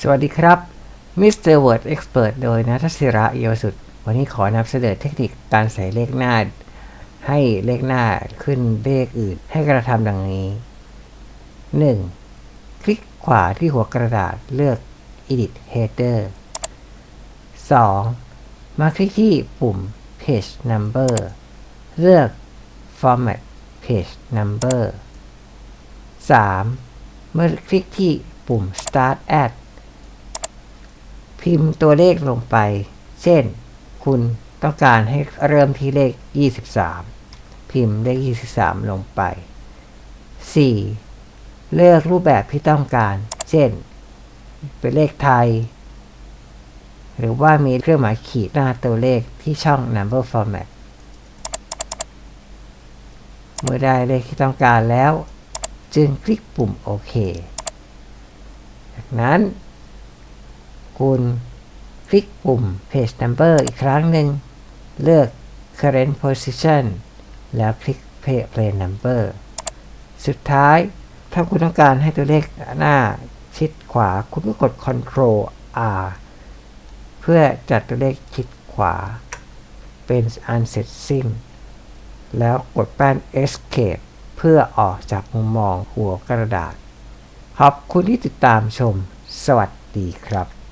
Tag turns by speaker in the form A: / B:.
A: สวัสดีครับ Mr. Word Expert โดยนัทศิระเอียวสุด วันนี้ขอนำเสนอเทคนิคการใส่เลขหน้า ให้เลขหน้าขึ้นเลขอื่น ให้กระทำดังนี้ 1. คลิกขวาที่หัวกระดาษเลือก Edit Header 2. มาคลิกที่ปุ่ม Page Number เลือก Format Page Number 3. เมื่อคลิกที่ปุ่ม Start At พิมพ์ตัวเลขลงไป เช่น คุณต้องการให้เริ่มที่เลข 23 พิมพ์เลข 23 ลงไป 4. เลือกรูปแบบที่ต้องการ เช่น เป็นเลขไทย หรือว่ามีเครื่องหมายขีดหน้าตัวเลขที่ช่อง Number Format เมื่อได้เลขที่ต้องการแล้ว จึงคลิกปุ่มโอเค จากนั้น คุณ คลิกปุ่ม Page Number อีกครั้งหนึ่ง เลือก Current Position แล้วคลิก Play Number สุดท้าย ถ้าคุณต้องการให้ตัวเลขหน้าชิดขวา คุณก็กด Ctrl R เพื่อจัดตัวเลขชิดขวา เป็นอันเสร็จสิ้น แล้วกดแป้น Escape เพื่อออกจากมุมมองหัวกระดาษ ขอบคุณที่ติดตามชม สวัสดีครับ